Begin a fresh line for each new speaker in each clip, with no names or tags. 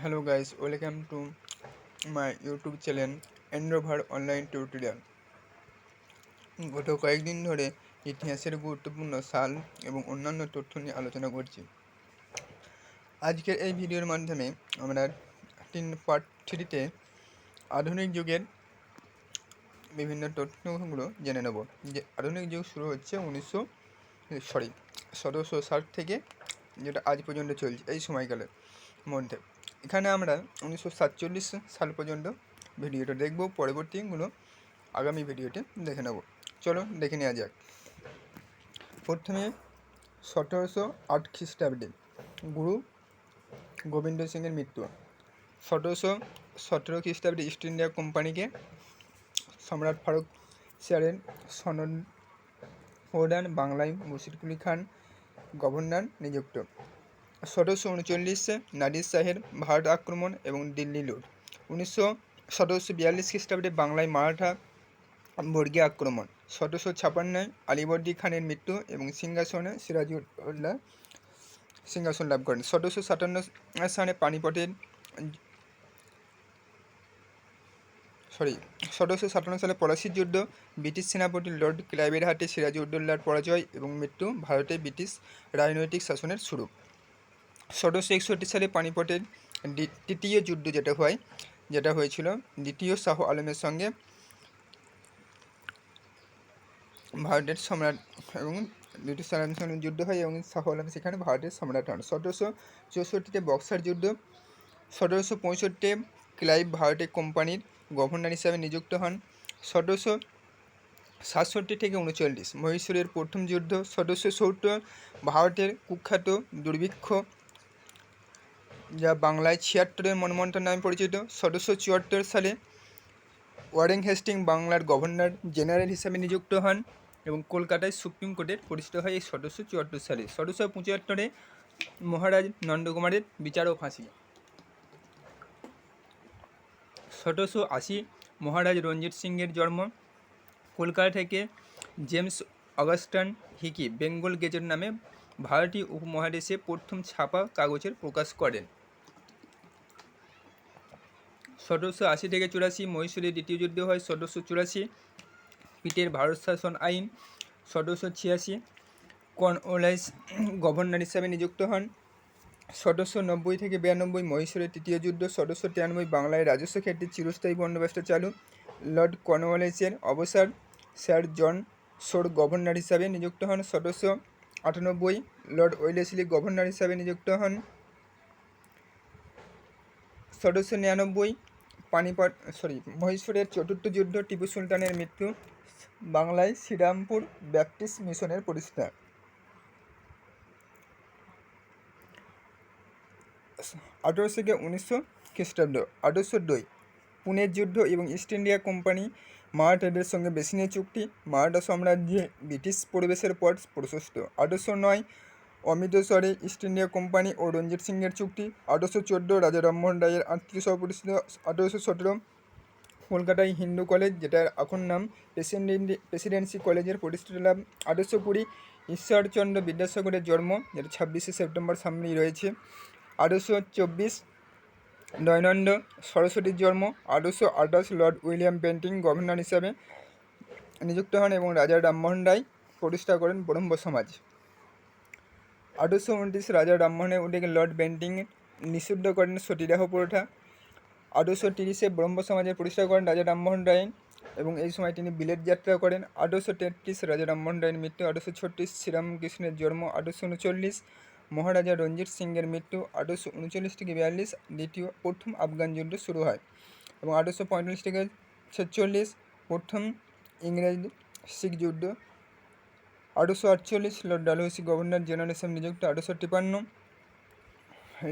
Hello guys welcome to my YouTube channel Androver online tutorial গত কয়েকদিন ধরে ইতিহাসের গুরুত্বপূর্ণ সাল এবং অন্যান্য তথ্য নিয়ে আলোচনা করছি। আজকের এই ভিডিওর মাধ্যমে আমরা তিন পার্ট থ্রিতে আধুনিক যুগের বিভিন্ন তথ্যগুলো জেনে নেব। যে আধুনিক যুগ শুরু হচ্ছে উনিশশো সরি সতেরোশো ষাট থেকে যেটা আজ পর্যন্ত চলছে, এই সময়কালের মধ্যে। এখানে আমরা উনিশশো সাতচল্লিশ সাল পর্যন্ত ভিডিওটা দেখব পরবর্তীগুলো আগামী ভিডিওতে দেখে নেব। চলো দেখে নেওয়া যাক। প্রথমে সতেরোশো আট খ্রিস্টাব্দে গুরু গোবিন্দ সিংয়ের মৃত্যু। সতেরোশো সতেরো খ্রিস্টাব্দে ইস্ট ইন্ডিয়া কোম্পানিকে সম্রাট ফারুক শেয়ারের সনদ প্রদান বাংলায় মুশিরকুলি খান, গভর্নর নিযুক্ত। সতেরোশো উনচল্লিশে নাদির শাহের ভারত আক্রমণ এবং দিল্লি লুট। উনিশশো সতেরোশো বিয়াল্লিশ খ্রিস্টাব্দে বাংলায় মারাঠা বর্গীয় আক্রমণ। সতেরোশো ছাপান্নয় আলিবর্দী খানের মৃত্যু এবং সিংহাসনে সিরাজউদ্দৌলা সিংহাসন লাভ করেন। সতেরোশো সাতান্ন সালে পানিপটের সরি সতেরোশো সাতান্ন সালে পলাশির যুদ্ধ, ব্রিটিশ সেনাপতি লর্ড ক্লাইভের হাতে সিরাজউদ্দৌলার পরাজয় এবং মৃত্যু, ভারতে ব্রিটিশ রাজনৈতিক শাসনের শুরু। সতেরোশো একষট্টি সালে পানিপটের তৃতীয় যুদ্ধ যেটা হয়, যেটা হয়েছিল, দ্বিতীয় শাহ আলমের সঙ্গে ভারতের সম্রাট এবং ব্রিটিশ আলমের সঙ্গে যুদ্ধ হয় এবং শাহ আলম সেখানে ভারতের সম্রাট হন। সতেরোশো চৌষট্টিতে বক্সার যুদ্ধ সতেরোশো পঁয়ষট্টি ক্লাইভ ভারতের কোম্পানির গভর্নর হিসাবে নিযুক্ত হন সতেরোশো সাতষট্টি থেকে উনচল্লিশ মহীশূরের প্রথম যুদ্ধ সতেরোশো সত্তর ভারতের কুখ্যাত দুর্ভিক্ষ যা বাংলায় ছিয়াত্তরের মনমন্ত্র নামে পরিচিত, সতেরোশো চুয়াত্তর সালে ওয়ারেন হেস্টিং বাংলার গভর্নর জেনারেল হিসাবে নিযুক্ত হন এবং কলকাতায় সুপ্রিম কোর্টের প্রতিষ্ঠা হয় এই সতেরোশো চুয়াত্তর সালে। সতেরোশো পঁচাত্তরে মহারাজ নন্দকুমারের বিচার ও ফাঁসি। সতেরোশো আশি মহারাজ রঞ্জিত সিংয়ের জন্ম কলকাতা থেকে James Augustus Hicky, Bengal gazette নামে ভারতীয় উপমহাদেশে প্রথম ছাপা কাগজের প্রকাশ করেন। সতেরোশো আশি থেকে চুরাশি, মহীশূরের দ্বিতীয় যুদ্ধ হয় সতেরোশো চুরাশি পিটের ভারত শাসন আইন সতেরোশো ছিয়াশি কর্নওয়ালাইস গভর্নর হিসাবে নিযুক্ত হন? সতেরোশো নব্বই থেকে বিরানব্বই, মহীশূরের তৃতীয় যুদ্ধ সতেরোশো তিরানব্বই, বাংলায় রাজস্ব ক্ষেত্রে চিরস্থায়ী বন্দোবস্ত চালু। লর্ড কর্নওয়ালিসের অবসর, স্যার জন সোর গভর্নর হিসাবে নিযুক্ত হন। সতেরোশো আটানব্বই, লর্ড ওয়েলেসলি গভর্নর হিসাবে নিযুক্ত হন। সতেরোশো নিরানব্বই পানিপট সরি মহীশূরের চতুর্থ যুদ্ধ টিপু সুলতানের মৃত্যু, বাংলায় শ্রীরামপুর ব্যাপটিস্ট মিশনের প্রতিষ্ঠা। আঠেরোশো থেকে উনিশশো খ্রিস্টাব্দ। আঠেরোশো দুই, পুনের যুদ্ধ এবং ইস্ট ইন্ডিয়া কোম্পানি মারাঠাদের সঙ্গে বেসিনের চুক্তি। মারাঠা সাম্রাজ্যে ব্রিটিশ পরিবেশের পর প্রশস্ত। আঠেরোশো নয় অমৃতসরে ইস্ট ইন্ডিয়া কোম্পানি ও রঞ্জিত সিংয়ের চুক্তি। আঠেরোশো চোদ্দ রাজা রামমোহন রায়ের সহ প্রতিষ্ঠিত আঠেরোশো সতেরো কলকাতায় হিন্দু কলেজ, যেটার এখন নাম প্রেসিডেন্ট প্রেসিডেন্সি কলেজের প্রতিষ্ঠিত লাভ। আঠেরোশো কুড়ি ঈশ্বরচন্দ্র বিদ্যাসাগরের জন্ম, যেটা ছাব্বিশে সেপ্টেম্বর সামনেই রয়েছে। আঠেরোশো চব্বিশ দয়ানন্দ সরস্বতীর জন্ম। আঠেরোশো আঠাশ লর্ড উইলিয়াম পেন্টিং গভর্নর হিসাবে নিযুক্ত হন এবং রাজা রামমোহন রায় প্রতিষ্ঠা করেন ব্রহ্ম সমাজ আঠেরোশো উনত্রিশ রাজা রামমোহনের উদ্যোগে লর্ড বেন্টিং নিষিদ্ধ করেন সতীদাহ প্রথা আঠেরোশো তিরিশে ব্রহ্ম সমাজের প্রতিষ্ঠা করেন রাজা রামমোহন রায় এবং এই সময় তিনি বিলেট যাত্রা করেন। আঠেরোশো তেত্রিশ রাজা রামমোহন রায়ের মৃত্যু, আঠেরোশো ছত্রিশ শ্রীরামকৃষ্ণের জন্ম, আঠেরোশো উনচল্লিশ মহারাজা রঞ্জিত সিংয়ের মৃত্যু, আঠেরোশো উনচল্লিশ থেকে বিয়াল্লিশ দ্বিতীয় প্রথম আফগান যুদ্ধ শুরু হয় এবং আঠেরোশো পঁয়তাল্লিশ থেকে ছেচল্লিশ প্রথম ইংরেজ শিখ যুদ্ধ আঠেরোশো আটচল্লিশ লর্ড ডালহৌসি গভর্নর জেনারেল হিসেবে নিযুক্ত আঠেরোশো তিপান্ন।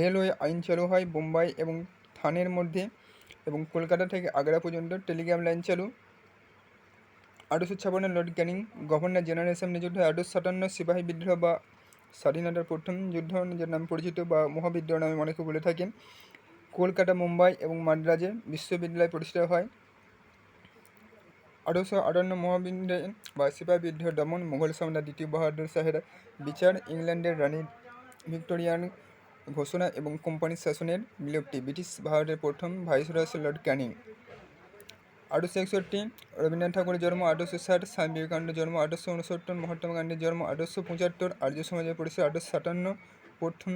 রেলওয়ে আইন চালু হয় বোম্বাই এবং থানের মধ্যে এবং কলকাতা থেকে আগ্রা পর্যন্ত টেলিগ্রাম লাইন চালু। আঠেরোশো ছাপান্ন লর্ড ক্যানিং গভর্নর জেনারেল নিযুক্ত হয়। আঠেরোশো সাতান্ন সিপাহী বিদ্রোহ বা স্বাধীনতার প্রথম যুদ্ধ যে নাম পরিচিত বা মহাবিদ্রোহ নামে অনেকে বলে থাকেন। কলকাতা, মুম্বাই এবং মাদ্রাজে বিশ্ববিদ্যালয় প্রতিষ্ঠা হয়। আঠারোশো আটান্ন মহাবিদ্রে বা সিপাহী বিদ্রোহ দমন মুঘল সম্রাট দ্বিতীয় বাহাদুর শাহের বিচার ইংল্যান্ডের রানী ভিক্টোরিয়ান ঘোষণা এবং কোম্পানির শাসনের বিলুপ্তি ব্রিটিশ ভারতের প্রথম ভাইসরয় লর্ড ক্যানিং আঠারোশো একষট্টি রবীন্দ্রনাথ ঠাকুরের জন্ম আঠারোশো ষাট স্বামী বিবেকানন্দের জন্ম আঠারোশো উনসত্তর মহাত্মা গান্ধীর জন্ম আঠারোশো পঁচাত্তর আর্য সমাজের পরিষদ আঠারোশো সাতান্ন, প্রথম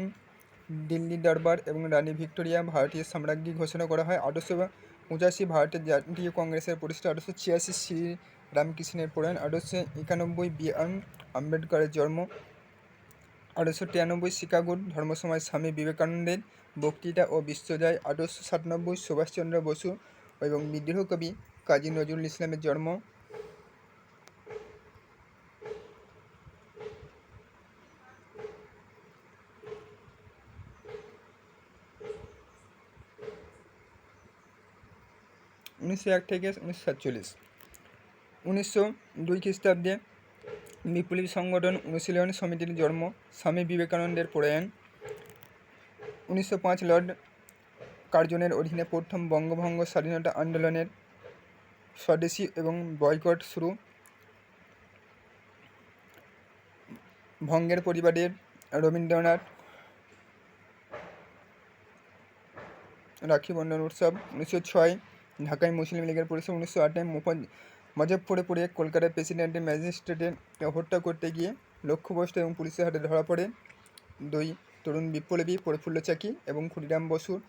দিল্লি দরবার এবং রানী ভিক্টোরিয়া ভারতীয় সাম্রাজ্ঞী ঘোষণা করা হয় আঠারোশো পঁচাশি ভারতের জাতীয় কংগ্রেসের প্রতিষ্ঠা আঠারোশো ছিয়াশি শ্রী রামকৃষ্ণের প্রয়াণ, আঠারোশো একানব্বই বি আর আম্বেদকরের জন্ম, আঠারোশো তিরানব্বই শিকাগোর ধর্মসমাজ স্বামী বিবেকানন্দের বক্তৃতা ও বিশ্বজয়, আঠারোশো সাতানব্বই সুভাষচন্দ্র বসু এবং বিদ্রোহ কবি কাজী নজরুল ইসলামের জন্ম উনিশশো এক থেকে উনিশশো সাতচল্লিশ। উনিশশো দুই খ্রিস্টাব্দে বিপ্লবী সংগঠন অনুশীলন সমিতির জন্ম স্বামী বিবেকানন্দের প্রয়াণ। উনিশশো পাঁচ লর্ড কার্জনের অধীনে প্রথম বঙ্গভঙ্গ স্বাধীনতা আন্দোলনের স্বদেশী এবং বয়কট শুরু। ভঙ্গের পরিবারের রবীন্দ্রনাথ রাখি বন্ধন উৎসব উনিশশো ছয় ঢাকায় মুসলিম লীগের পরিষদ উনিশশো আটে মুজফ্ফরে পড়ে কলকাতার প্রেসিডেন্টের ম্যাজিস্ট্রেটে হত্যা করতে গিয়ে লক্ষ্যভ্রষ্ট এবং পুলিশের হাতে ধরা পড়ে। দুই, তরুণ বিপ্লবী প্রফুল্ল চাকি এবং ক্ষুদিরাম বসুর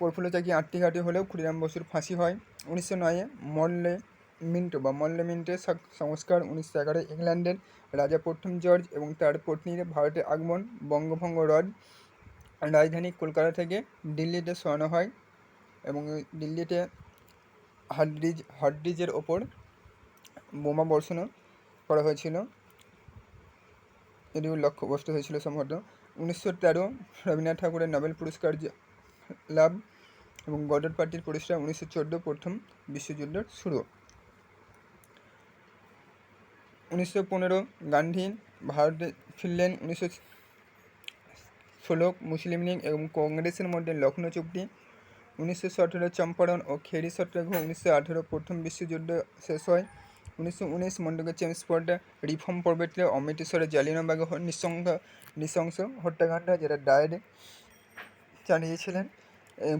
প্রফুল্ল চাকি আটটি হলেও ক্ষুদিরাম বসুর ফাঁসি হয়। উনিশশো নয়ে মল্লে মিন্টো বা মল্লে মিন্টের সংস্কার উনিশশো এগারো ইংল্যান্ডের রাজা প্রথম জর্জ এবং তার পত্নীর ভারতে আগমন বঙ্গভঙ্গ রদ। রাজধানী কলকাতা থেকে দিল্লিতে সরানো হয়। এবং দিল্লিতে হাড্রিজ হাড্রিজের ওপর বোমা বর্ষণও করা হয়েছিল। যদিও লক্ষ্যবস্তু হয়েছিল সম্ভবত। উনিশশো তেরো রবীন্দ্রনাথ ঠাকুরের নোবেল পুরস্কার লাভ এবং গডর পার্টির প্রতিষ্ঠা উনিশশো চোদ্দ প্রথম বিশ্বযুদ্ধ শুরু। উনিশশো পনেরো গান্ধী, ভারতে ফিরলেন উনিশশো ষোলো মুসলিম লীগ এবং কংগ্রেসের মধ্যে লখনৌ চুক্তি উনিশশো সতেরো চম্পারণ ও খেরি সত্যাগ্রহ উনিশশো আঠেরো প্রথম বিশ্বযুদ্ধ শেষ হয়। উনিশশো উনিশ মন্ডকে চেমসফোর্ড রিফর্ম পর্বতে অমৃতসরের জালিয়ানবাগ নৃশংস নৃশংস হত্যাকাণ্ড যেটা ডায়েড চালিয়েছিলেন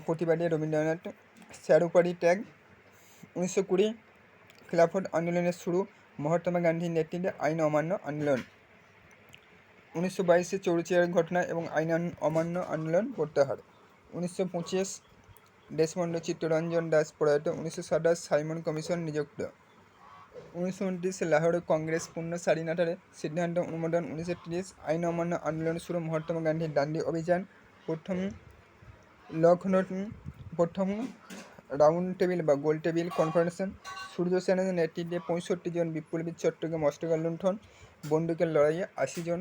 প্রতিবাদী রবীন্দ্রনাথ স্যারুপারি ট্যাগ। উনিশশো কুড়ি খিলাফত আন্দোলনের শুরু, মহাত্মা গান্ধীর নেতৃত্বে আইন অমান্য আন্দোলন। উনিশশো বাইশে চৌরচিয়ার ঘটনা এবং আইন অমান্য আন্দোলন প্রত্যাহার। উনিশশো পঁচিশ দেশবন্ধু চিত্তরঞ্জন দাস প্রয়াত উনিশশো সাতাশ সাইমন কমিশন নিযুক্ত। উনিশশো উনত্রিশে লাহোরে কংগ্রেস পূর্ণ স্বাধীনতার সিদ্ধান্ত অনুমোদন, উনিশশো তিরিশ আইন অমান্য আন্দোলন শুরু, মহাত্মা গান্ধীর দান্ডি অভিযান, প্রথম লখনৌ প্রথম রাউন্ড টেবিল বা গোল টেবিল কনফারেন্সন সূর্য সেনের নেতৃত্বে পঁয়ষট্টি জন বিপ্লবী চট্টগ্রাম মস্তকাল লুণ্ঠন বন্দুকের লড়াইয়ে আশি জন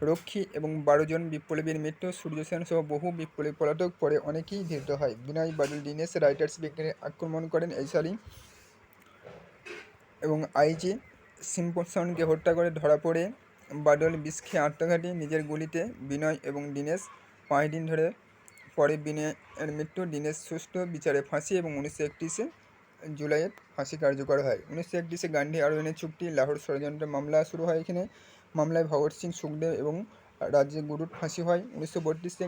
রক্ষী এবং বারো জন বিপ্লবীর মৃত্যু, সূর্যসেন সহ বহু বিপ্লবী পলাতক পরে অনেকেই ধৃত হয়। বিনয় বাদল দীনেশ রাইটার্স বিজ্ঞানে আক্রমণ করেন এই সারি এবং আইজি সিম্পসনকে হত্যা করে ধরা পড়ে বাদল বিষ খেয়ে আত্মঘাতী নিজের গুলিতে। বিনয় এবং দীনেশ পাঁচ দিন ধরে পরে বিনয়ের মৃত্যু। দীনেশ সুষ্ঠু বিচারে ফাঁসি এবং উনিশশো একত্রিশে জুলাইয়ে ফাঁসি কার্যকর হয়। উনিশশো একত্রিশে গান্ধী আরোহণের চুক্তি, লাহোর ষড়যন্ত্র মামলা শুরু হয় এখানে। মামলায় ভগৎ সিং, সুখদেব এবং রাজ্যে গুরুর ফাঁসি হয়। উনিশশো বত্রিশে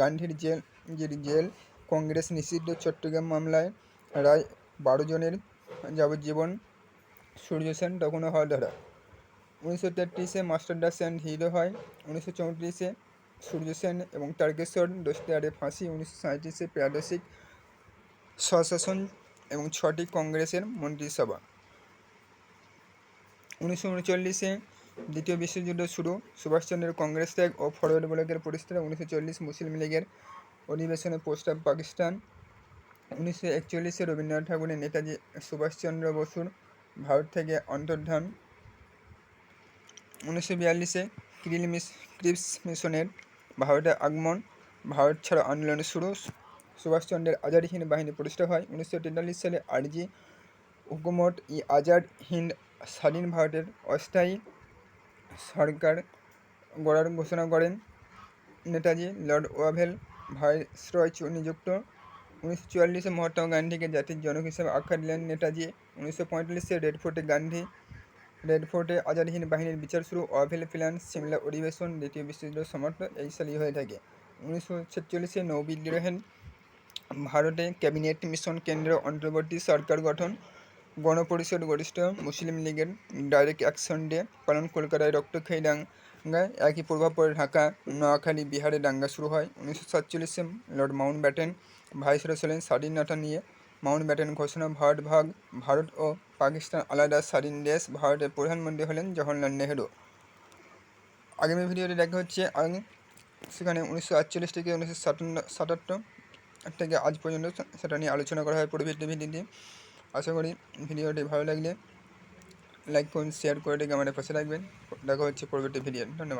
গান্ধীর জেল জেল, কংগ্রেস নিষিদ্ধ চট্টগ্রাম মামলায় রায় বারো জনের যাবজ্জীবন, সূর্য সেন তখনও হওয়া ধরা উনিশশো তেত্রিশে মাস্টার দাস অ্যান্ড হিরো হয়। উনিশশো চৌত্রিশে সূর্য সেন এবং তারকেশ্বর দোস্তারে ফাঁসি। উনিশশো সাঁত্রিশে প্রাদেশিক স্বশাসন এবং ছটি কংগ্রেসের মন্ত্রিসভা। উনিশশো উনচল্লিশে দ্বিতীয় বিশ্বযুদ্ধ শুরু। সুভাষচন্দ্রের কংগ্রেস ত্যাগ ও ফরওয়ার্ড ব্লকের পরিস্থিতি উনিশশো চল্লিশ মুসলিম লীগের অধিবেশনে প্রস্তাব পাকিস্তান। উনিশশো একচল্লিশে রবীন্দ্রনাথ ঠাকুরের নেতাজি সুভাষচন্দ্র বসুর ভারত থেকে অন্তর্ধান। উনিশশো বিয়াল্লিশে ক্রিল মিস, ক্রিপস মিশনের ভারতে আগমন, ভারত ছাড়া আন্দোলন শুরু। সুভাষচন্দ্রের আজাদ হিন্দ বাহিনী প্রতিষ্ঠা হয়। উনিশশো তেতাল্লিশ সালে আরজি হুকুমত ই আজাদ হিন্দ স্বাধীন ভারতের অস্থায়ী সরকার গড়ার ঘোষণা করেন। নেতাজি লর্ড ওয়াভেল ভাইসরয় নিযুক্ত। উনিশশো চুয়াল্লিশে মহাত্মা গান্ধীকে জাতির জনক হিসেবে আখ্যা দিলেন নেতাজি। উনিশশো পঁয়তাল্লিশে রেড ফোর্টে গান্ধী। রেড ফোর্টে আজাদহীন বাহিনীর বিচার শুরু। ওয়াভেল প্ল্যান সিমলা অধিবেশন, দ্বিতীয় বিশ্বযুদ্ধ সমর্থ এই সালই হয়ে থাকে। উনিশশো ছেচল্লিশে নৌবিদ্রোহেন ভারতে ক্যাবিনেট মিশন কেন্দ্র অন্তর্বর্তী সরকার গঠন। গণপরিষদ গরিষ্ঠ মুসলিম লীগের ডাইরেক্ট অ্যাকশন ডে পালন কলকাতায় রক্তক্ষয়ী দাঙ্গায় একই প্রভাব পড়ে ঢাকা, নোয়াখালী, বিহারে দাঙ্গা শুরু হয়। উনিশশো সাতচল্লিশে লর্ড মাউন্ট ব্যাটেন ভাইসরয় ছিলেন স্বাধীনতা নিয়ে। মাউন্ট ব্যাটেন ঘোষণা, ভারত ভাগ, ভারত ও পাকিস্তান আলাদা স্বাধীন দেশ, ভারতের প্রধানমন্ত্রী হলেন জওহরলাল নেহরু। আগামী ভিডিওটি দেখা হচ্ছে সেখানে উনিশশো আটচল্লিশ থেকে উনিশশো সাতান্ন, সাতাত্তর থেকে আজ পর্যন্ত সেটা নিয়ে আলোচনা করা হয়। পরবর্তী ভিডিওটি আশা করি ভিডিওটি ভালো লাগলে লাইক করুন শেয়ার করে দেখে আমাদের পাশে রাখবেন দেখা হচ্ছে পরবর্তী ভিডিও ধন্যবাদ।